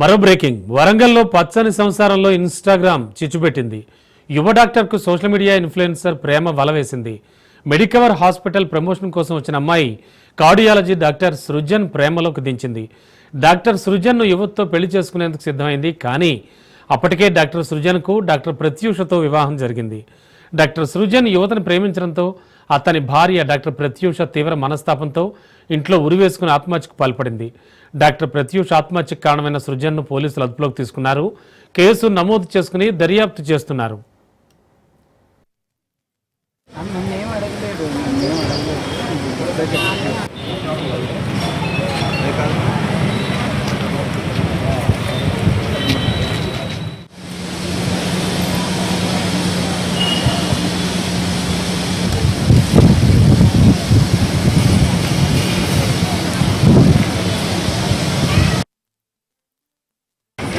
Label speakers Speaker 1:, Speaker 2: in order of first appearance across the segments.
Speaker 1: మరో బ్రేకింగ్. వరంగల్లో పచ్చని సంసారంలో ఇన్స్టాగ్రామ్ చిచ్చుపెట్టింది. యువ డాక్టర్కు సోషల్ మీడియా ఇన్ఫ్లుయెన్సర్ ప్రేమ వలవేసింది. మెడికవర్ హాస్పిటల్ ప్రమోషన్ కోసం వచ్చిన అమ్మాయి కార్డియాలజీ డాక్టర్ సృజన్ ప్రేమలోకి దించింది. డాక్టర్ సృజన్ను యువతతో పెళ్ళి చేసుకునేందుకు సిద్ధమైంది కానీ అప్పటికే డాక్టర్ సృజన్కు డాక్టర్ ప్రత్యూషతో వివాహం జరిగింది. డాక్టర్ సృజన్ యువతను ప్రేమించడంతో అతని భార్య డాక్టర్ ప్రత్యూష తీవ్ర మనస్తాపంతో ఇంట్లో ఉరివేసుకుని ఆత్మహత్యకు పాల్పడింది. డాక్టర్ ప్రత్యూష ఆత్మహత్యకు కారణమైన సృజన్ను పోలీసులు అదుపులోకి తీసుకున్నారు. కేసు నమోదు చేసుకుని దర్యాప్తు చేస్తున్నారు
Speaker 2: నన్నేం అడగలేదు నన్నేం అడగలేదు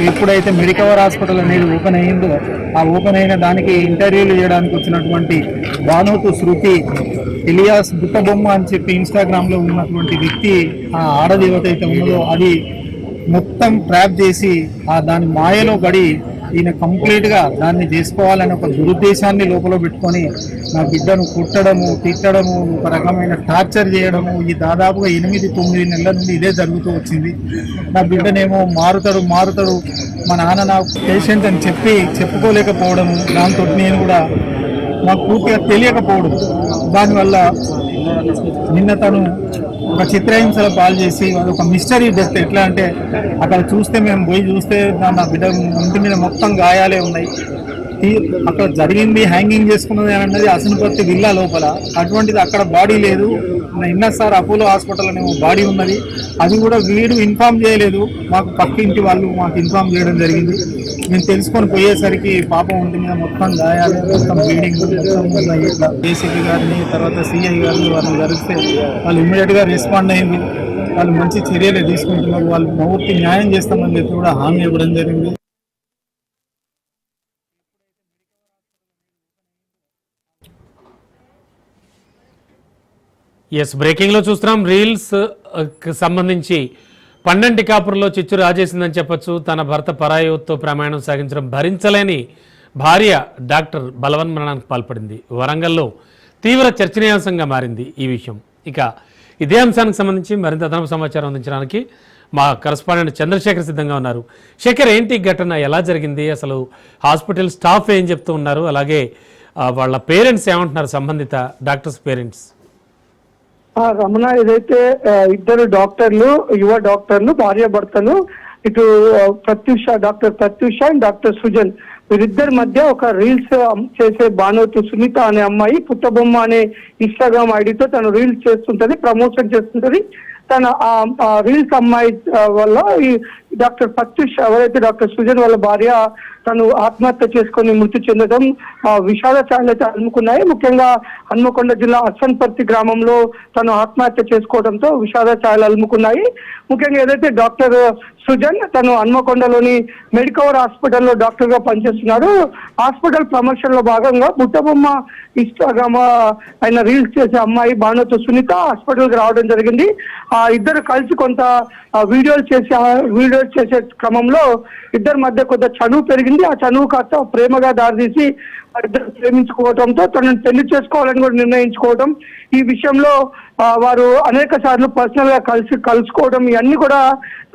Speaker 2: ఎప్పుడైతే మెడికవర్ హాస్పిటల్ అనేది ఓపెన్ అయ్యిందో ఆ ఓపెన్ అయిన దానికి ఇంటర్వ్యూలు చేయడానికి వచ్చినటువంటి భానుతు శృతి ఇలియాస్ బుట్టబొమ్మ అని చెప్పి ఇన్స్టాగ్రామ్లో ఉన్నటువంటి వ్యక్తి ఆ ఆడదేవత అయితే ఉన్నదో అది మొత్తం ట్రాప్ చేసి ఆ దాని మాయలో పడి ఈయన కంప్లీట్గా దాన్ని చేసుకోవాలని ఒక దురుద్దేశాన్ని లోపల పెట్టుకొని నా బిడ్డను కుట్టడము తిట్టడము ఒక రకమైన టార్చర్ చేయడము ఈ దాదాపుగా ఎనిమిది తొమ్మిది నెలల నుండి ఇదే జరుగుతూ వచ్చింది. నా బిడ్డనేమో మారుతాడు మారుతాడు. మా నాన్న నా పేషెంట్ అని చెప్పి చెప్పుకోలేకపోవడము. దాంతో నేను కూడా నాకు పూర్తిగా తెలియకపోవడం దానివల్ల నిన్న తను ఒక చిత్రహింసల పాలు చేసి ఒక మిస్టరీ డెత్. ఎట్లా అంటే అక్కడ చూస్తే మేము పోయి చూస్తే నా- బిడ్డ ముందు మీద మొత్తం గాయాలే ఉన్నాయి. ఈ- అక్కడ జరిగింది హ్యాంగింగ్ చేసుకున్నది అన్నది అసనుపర్తి విల్లా లోపల. అటువంటిది అక్కడ బాడీ లేదు. నిన్న సార్ అపోలో హాస్పిటల్ అనే బాడీ ఉన్నది. అది కూడా వీడు ఇన్ఫామ్ చేయలేదు. మాకు పక్క ఇంటి వాళ్ళు మాకు ఇన్ఫామ్ చేయడం జరిగింది. మేము తెలుసుకొని పోయేసరికి పాపం ఒంటి మీద మొత్తం గాయాలు మొత్తం బ్లీడింగ్ మొత్తం ఇట్లా ఏసీపీ గారిని తర్వాత సిఐ గారిని వాళ్ళు జరిగితే వాళ్ళు ఇమ్మీడియట్గా రెస్పాండ్ అయింది వాళ్ళు మంచి చర్యలు తీసుకుంటున్నారు. వాళ్ళు పూర్తి న్యాయం చేస్తామని చెప్పి కూడా హామీ ఇవ్వడం జరిగింది.
Speaker 1: ఎస్ బ్రేకింగ్లో చూస్తున్నాం. రీల్స్ uh, సంబంధించి పండంటి కాపురంలో చిచ్చు రాజేసిందని చెప్పొచ్చు. తన భర్త పరాయుతో ప్రమాణం సాగించడం భరించలేని భార్య డాక్టర్ బలవన్ మరణానికి పాల్పడింది. వరంగల్లో తీవ్ర చర్చనీయాంశంగా మారింది ఈ విషయం. ఇక ఇదే అంశానికి సంబంధించి మరింత అదనపు సమాచారం అందించడానికి మా కరస్పాండెంట్ చంద్రశేఖర్ సిద్ధంగా ఉన్నారు. శేఖర్ ఏంటి ఘటన? ఎలా జరిగింది? అసలు హాస్పిటల్ స్టాఫ్ ఏం చెప్తూ ఉన్నారు? అలాగే వాళ్ళ పేరెంట్స్ ఏమంటున్నారు? సంబంధిత డాక్టర్స్ పేరెంట్స్.
Speaker 3: రమణ ఏదైతే ఇద్దరు డాక్టర్లు యువ డాక్టర్లు భార్య భర్తలు ఇటు Pratyusha doctor Pratyusha and doctor Sujan వీరిద్దరి మధ్య ఒక రీల్స్ చేసే బానోతు సునీత అనే అమ్మాయి పుట్టబొమ్మ అనే ఇన్స్టాగ్రామ్ ఐడితో తను రీల్స్ చేస్తుంటది ప్రమోషన్ చేస్తుంటది. తన ఆ రీల్స్ అమ్మాయి వల్ల ఈ డాక్టర్ ప్రత్యూష్ ఎవరైతే డాక్టర్ సుజన్ వాళ్ళ భార్య తను ఆత్మహత్య చేసుకొని మృతి చెందడం ఆ, విషాద ఛాయలు అయితే అలుముకున్నాయి ముఖ్యంగా హన్మకొండ జిల్లా అస్సన్పర్తి గ్రామంలో తను ఆత్మహత్య చేసుకోవడంతో విషాద ఛాయలు అలుముకున్నాయి ముఖ్యంగా ఏదైతే డాక్టర్ సుజన్ తను హన్మకొండలోని మెడికవర్ హాస్పిటల్లో డాక్టర్గా పనిచేస్తున్నాడు. హాస్పిటల్ ప్రమోషన్లో భాగంగా బుట్టబొమ్మ ఇన్స్టాగ్రామ్ ఆయన రీల్స్ చేసే అమ్మాయి భానుతో సునీత హాస్పిటల్కి రావడం జరిగింది. ఆ ఇద్దరు కలిసి కొంత వీడియోలు చేసే వీడియోలు చేసే క్రమంలో ఇద్దరి మధ్య కొంత చనువు పెరిగింది. ఆ చనువు కాస్త ప్రేమగా దారితీసి ఇద్దరు ప్రేమించుకోవడంతో తనను పెళ్ళి చేసుకోవాలని కూడా నిర్ణయించుకోవడం ఈ విషయంలో వారు అనేక సార్లు పర్సనల్గా కలిసి కలుసుకోవడం ఇవన్నీ కూడా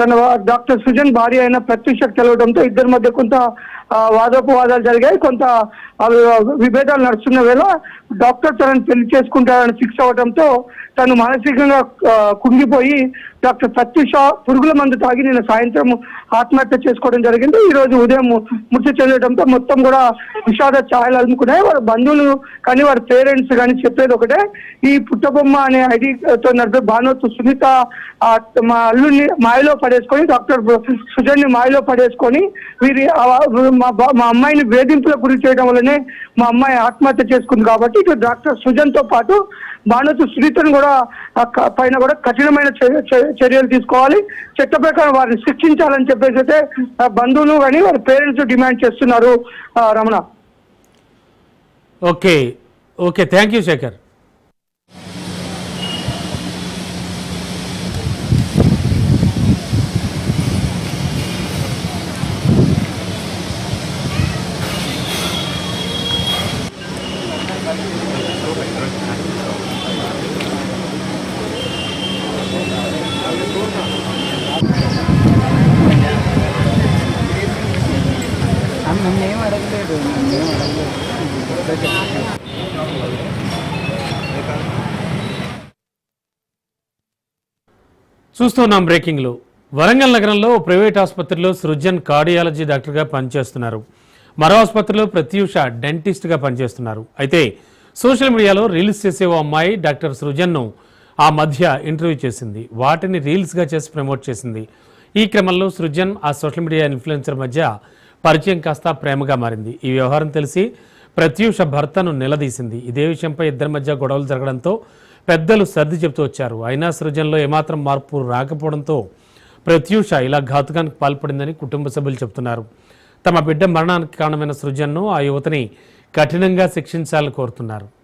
Speaker 3: తన డాక్టర్ సుజన్ భార్య అయిన ప్రత్యూషకు తెలవడంతో ఇద్దరి మధ్య కొంత వాదోపవాదాలు జరిగాయి. కొంత విభేదాలు నడుస్తున్న వేళ డాక్టర్ తనను పెళ్ళి చేసుకుంటారని ఫిక్స్ అవడంతో తను మానసికంగా కుంగిపోయి డాక్టర్ ప్రత్యూష పురుగుల మందు తాగి నిన్న సాయంత్రం ఆత్మహత్య చేసుకోవడం జరిగింది. ఈ రోజు ఉదయం మృతి చెందడంతో మొత్తం కూడా విషాద ఛాయలు అలుముకున్నాయి. వారి బంధువులు కానీ వారి పేరెంట్స్ కానీ చెప్పేది ఒకటే. ఈ పుట్టబొమ్మ అనే ఐడితో నడిపే భానుతు సునీత మా అల్లుని మాయలో పడేసుకొని డాక్టర్ సుజన్ని మాయలో పడేసుకొని వీరి మా బా- మా అమ్మాయిని వేధింపులకు గురి చేయడం వల్లనే మా అమ్మాయి ఆత్మహత్య చేసుకుంది కాబట్టి ఇటు డాక్టర్ సుజన్తో పాటు భానుతు సునీతను కూడా పైన కూడా కఠినమైన చర్యలు తీసుకోవాలి. చట్ట ప్రకారం వారిని శిక్షించాలని చెప్పేసి అయితే బంధువులు కానీ వారి పేరెంట్స్ డిమాండ్ చేస్తున్నారు Ramana.
Speaker 1: Okay. Okay. Thank you Shekhar.
Speaker 2: అడగలేదు నన్ను
Speaker 1: చూస్తున్నాం బ్రేకింగ్లో. వరంగల్ నగరంలో ప్రైవేట్ ఆసుపత్రిలో సృజన్ కార్డియాలజీ డాక్టర్గా పనిచేస్తున్నారు. మరో ఆసుపత్రిలో ప్రత్యూష డెంటిస్ట్గా పనిచేస్తున్నారు. అయితే సోషల్ మీడియాలో రీల్స్ చేసే ఓ అమ్మాయి డాక్టర్ సృజన్ను ఆ మధ్య ఇంటర్వ్యూ చేసింది. వాటిని రీల్స్గా చేసి ప్రమోట్ చేసింది. ఈ క్రమంలో సృజన్ ఆ సోషల్ మీడియా ఇన్ఫ్లుయెన్సర్ మధ్య పరిచయం కాస్త ప్రేమగా మారింది. ఈ వ్యవహారం తెలిసి ప్రత్యూష భర్తను నిలదీసింది. ఇదే విషయంపై ఇద్దరి మధ్య గొడవలు జరగడంతో పెద్దలు సర్ది చెబుతూ వచ్చారు. అయినా సృజన్లో ఏమాత్రం మార్పు రాకపోవడంతో ప్రత్యూష ఇలా ఘాతుకానికి పాల్పడిందని కుటుంబ సభ్యులు చెబుతున్నారు. తమ బిడ్డ మరణానికి కారణమైన సృజన్ను ఆ యువతని కఠినంగా శిక్షించాలని కోరుతున్నారు.